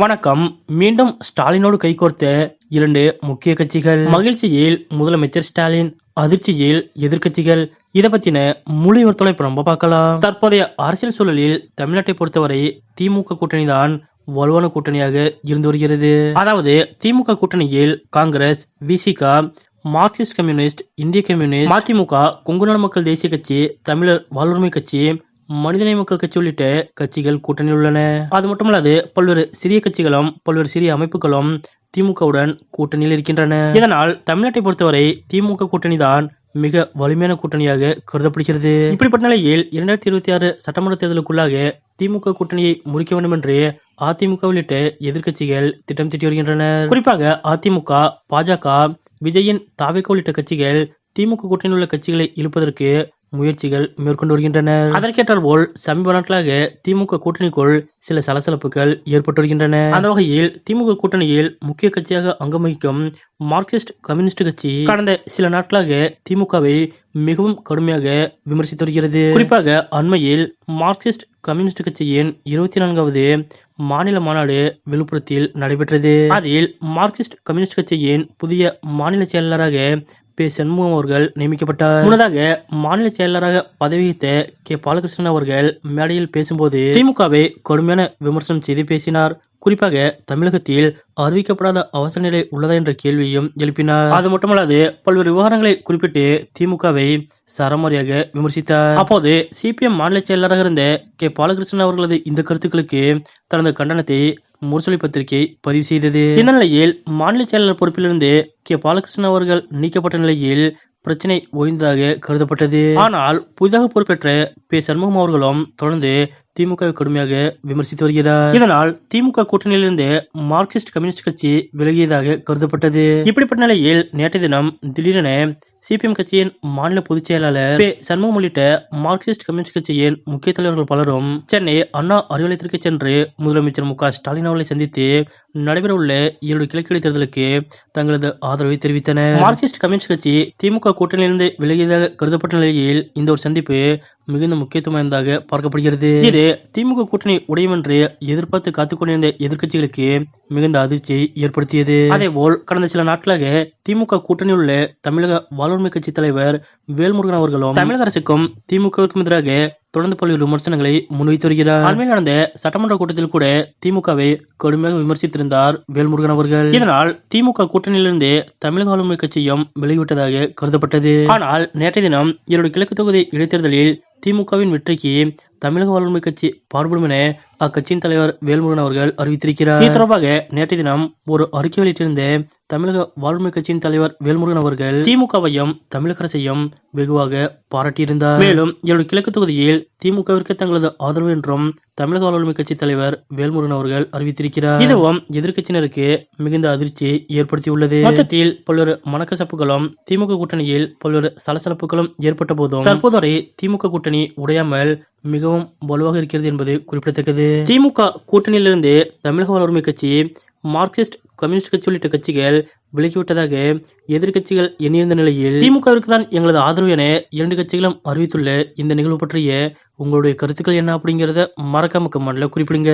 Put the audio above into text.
வணக்கம். மீண்டும் ஸ்டாலினோடு கைகோர்த்த இரண்டு முக்கிய கட்சிகள். மகிழ்ச்சியில் முதலமைச்சர் ஸ்டாலின் அதிர்ச்சியில் எதிர்க்கட்சிகள். இதை பத்தின முழு விவரத்தோட இப்ப நம்ம பார்க்கலாம். தற்போதைய அரசியல் சூழலில் தமிழ்நாட்டை பொறுத்தவரை திமுக கூட்டணி தான் வலுவான கூட்டணியாக இருந்து வருகிறது. அதாவது திமுக கூட்டணியில் காங்கிரஸ் விசிகா மார்க்சிஸ்ட் கம்யூனிஸ்ட் இந்திய கம்யூனிஸ்ட் மதிமுக கொங்குநாடு மக்கள் தேசிய கட்சி தமிழர் வாழ்வுரிமை கட்சி மனிதநேய கட்சி உள்ளிட்ட கட்சிகள் கூட்டணியில் உள்ளன. அது மட்டுமல்லாது பல்வேறு சிறிய கட்சிகளும் பல்வேறு சிறிய அமைப்புகளும் திமுகவுடன் கூட்டணியில் இருக்கின்றன. இதனால் தமிழ்நாட்டை பொறுத்தவரை திமுக கூட்டணி தான் மிக வலிமையான கூட்டணியாக கருதப்படுகிறது. இப்படிப்பட்ட நிலையில் இரண்டாயிரத்தி இருபத்தி ஆறு சட்டமன்ற தேர்தலுக்குள்ளாக திமுக கூட்டணியை முறிக்க வேண்டும் என்று அதிமுக உள்ளிட்ட எதிர்க்கட்சிகள் திட்டம் தீட்டி வருகின்றனர். குறிப்பாக அதிமுக பாஜக விஜயின் தாவேக உள்ளிட்ட கட்சிகள் திமுக கூட்டணியில் உள்ள கட்சிகளை இழுப்பதற்கு முயற்சிகள் மேற்கொண்டு வருகின்றனர் அதற்கேற்றார் போல் சமீப நாட்களாக திமுக கூட்டணிக்குள் சில சலசலப்புகள் ஏற்பட்டு வருகின்றன. அந்த வகையில் திமுக கூட்டணியில் முக்கிய கட்சியாக அங்கம் வகிக்கும் மார்க்சிஸ்ட் கம்யூனிஸ்ட் கட்சி கடந்த சில நாட்களாக திமுகவை மிகவும் கடுமையாக விமர்சித்து வருகிறது. குறிப்பாக அண்மையில் மார்க்சிஸ்ட் கம்யூனிஸ்ட் கட்சியின் இருபத்தி நான்காவது மாநில மாநாடு விழுப்புரத்தில் நடைபெற்றது. அதில் மார்க்சிஸ்ட் கம்யூனிஸ்ட் கட்சியின் புதிய மாநில செயலாளராக பே. சண்முகம் அவர்கள் நியமிக்கப்பட்டார். முன்னதாக மாநில செயலாளராக பதவி வகித்த கே. பாலகிருஷ்ணன் அவர்கள் மேடையில் பேசும்போது திமுகவை கடுமையான விமர்சனம் செய்து பேசினார். குறிப்பாக தமிழகத்தில் அறிவிக்கப்படாத அவசர நிலை உள்ளதா என்ற கேள்வியும் எழுப்பினார். அது மட்டுமல்லாது பல்வேறு விவகாரங்களை குறிப்பிட்டு திமுகவை சரமாரியாக விமர்சித்தார். அப்போது சிபிஎம் மாநில செயலராக இருந்த கே. பாலகிருஷ்ணன் அவர்களது இந்த கருத்துக்களுக்கு தனது கண்டனத்தை முரசொலி பத்திரிகை பதிவு செய்தது. இந்த நிலையில் மாநில செயலாளர் பொறுப்பிலிருந்து கே. பாலகிருஷ்ணன் அவர்கள் நீக்கப்பட்ட நிலையில் பிரச்சனை ஓய்ந்ததாக கருதப்பட்டது. ஆனால் புதிதாக பொறுப்பேற்ற பே. சண்முகம் அவர்களும் தொடர்ந்து திமுகவை கடுமையாக விமர்சித்து வருகிறார். இதனால் திமுக கூட்டணியிலிருந்து மார்க்சிஸ்ட் கம்யூனிஸ்ட் கட்சி விலகியதாக கருதப்பட்டது. இப்படிப்பட்ட நிலையில் நேற்றைய தினம் திடீரென சிபிஎம் கட்சியின் மாநில பொதுச் செயலாளர் சண்முகம் உள்ளிட்ட மார்க்சிஸ்ட் கம்யூனிஸ்ட் கட்சியின் முக்கிய தலைவர்கள் பலரும் சென்னை அண்ணா அறிவாலயத்திற்கு சென்று முதலமைச்சர் மு. க. ஸ்டாலின் அவர்களை சந்தித்து நடைபெறவுள்ள ஈரோடு கிழக்கிடை தேர்தலுக்கு தங்களது ஆதரவை தெரிவித்தனர். மார்க்சிஸ்ட் கம்யூனிஸ்ட் கட்சி திமுக கூட்டணியிலிருந்து விலகியதாக கருதப்பட்ட நிலையில் இந்த ஒரு சந்திப்பு மிகுந்த முக்கியத்துவம் வாய்ந்ததாக பார்க்கப்படுகிறது. இது திமுக கூட்டணி உடையும் என்று எதிர்பார்த்து காத்துக்கொண்டிருந்த கொண்டிருந்த எதிர்க்கட்சிகளுக்கு மிகுந்த அதிர்ச்சியை ஏற்படுத்தியது. அதேபோல் கடந்த சில நாட்களாக திமுக கூட்டணியில் உள்ள தமிழக வாழ்வுரிமை கட்சி தலைவர் வேல்முருகன் அவர்களும் தமிழக அரசுக்கும் திமுகவிற்கும் எதிராக தொடர்ந்து பல்வேறு விமர்சனங்களை முன்வைத்து வருகிறார் அண்மையில் நடந்த சட்டமன்ற கூட்டத்தில் கூட திமுகவை கடுமையாக விமர்சித்திருந்தார் வேல்முருகன் அவர்கள். இதனால் திமுக கூட்டணியிலிருந்து தமிழக ஆளுமை கட்சியும் விலகிவிட்டதாக கருதப்பட்டது. ஆனால் நேற்றைய தினம் ஈரோடு கிழக்கு தொகுதி இடைத்தேர்தலில் திமுகவின் வெற்றிக்கு தமிழக வாழ்வுரிமை கட்சி பாடுபடும் என அக்கட்சியின் தலைவர் வேல்முருகன் அவர்கள் அறிவித்திருக்கிறார். இது தொடர்பாக நேற்றைய தினம் ஒரு அறிக்கை வெளியிட்டிருந்த தமிழக வாழ்வுரிமை கட்சியின் தலைவர் வேல்முருகன் அவர்கள் திமுகவையும் தமிழக அரசையும் வெகுவாக பாராட்டியிருந்தார். மேலும் ஈரோடு கிழக்கு தொகுதியில் திமுகவிற்கு தங்களது ஆதரவு என்றும் தமிழக வாழ்வுரிமை கட்சி தலைவர் வேல்முருகன் அவர்கள் அறிவித்திருக்கிறார். இதுவும் எதிர்க்கட்சியினருக்கு மிகுந்த அதிர்ச்சியை ஏற்படுத்தியுள்ளது. மொத்தத்தில் பல்வேறு மனக்கசப்புகளும் திமுக கூட்டணியில் பல்வேறு சலசலப்புகளும் ஏற்பட்ட போதும் தற்போது வரை திமுக கூட்டணி உடையாமல் மிகவும் வலுவாக இருக்கிறது என்பது குறிப்பிடத்தக்கது. திமுக கூட்டணியிலிருந்து தமிழக வாழ்வுரிமை கட்சி மார்க்சிஸ்ட் கம்யூனிஸ்ட் கட்சி உள்ளிட்ட கட்சிகள் விலகிவிட்டதாக எதிர்க்கட்சிகள் எண்ணியிருந்த நிலையில் திமுகவிற்கு தான் எங்களது ஆதரவு என இரண்டு கட்சிகளும் அறிவித்துள்ள இந்த நிகழ்வு பற்றிய உங்களுடைய கருத்துக்கள் என்ன அப்படிங்கிறத மறக்காம கமெண்ட்ல குறிப்பிடுங்க.